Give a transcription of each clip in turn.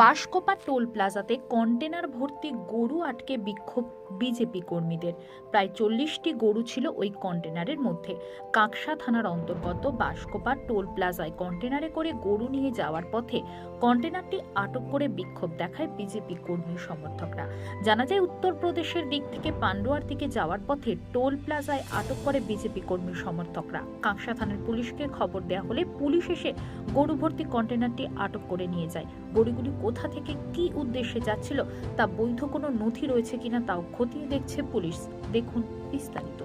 Banskopa toll প্লাজাতে container ভর্তি গরু আটকে বিক্ষোভ বিজেপি কর্মীদের। প্রায় চল্লিশটি গরু ছিল ওই কন্টেনারের মধ্যে। কাকসা থানার অন্তর্গত বাঁশকোপা টোল প্লাজায় কন্টেনারে করে গরু নিয়ে যাওয়ার পথে কন্টেনারটি আটক করে বিক্ষোভ দেখায় বিজেপি কর্মী সমর্থকরা। জানা যায়, উত্তরপ্রদেশের দিক থেকে পান্ডুয়ার দিকে যাওয়ার পথে টোল প্লাজায় আটক করে বিজেপি কর্মী সমর্থকরা। কাকসা থানার পুলিশকে খবর দেওয়া হলে পুলিশ এসে গরু ভর্তি কন্টেনারটি আটক করে নিয়ে যায়। গরুগুলি কোথা থেকে কি উদ্দেশ্যে যাচ্ছিল তা বৈধ কোনো নথি রয়েছে কিনা তাও খতিয়ে দেখছে পুলিশ। দেখুন বিস্তারিত।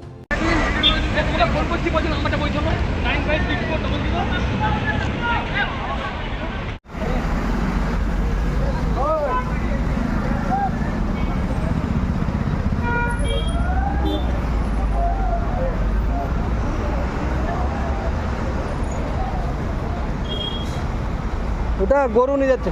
ওটা গরু নিয়ে যাচ্ছে।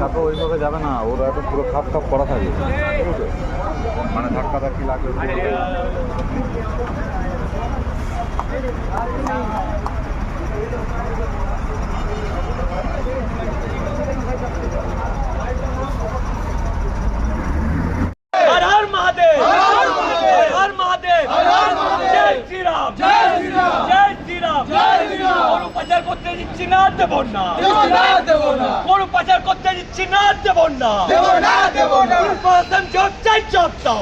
তারপর ওইভাবে যাবে না ওরা একটা পুরো খাপ খাপ করা থাকে। মানে ধাক্কা ধাক্কি লাগবে করতে দিচ্ছি না দেব না। গরু পাচার করতে দিচ্ছি না দেব না। জব চাই, জব দাও।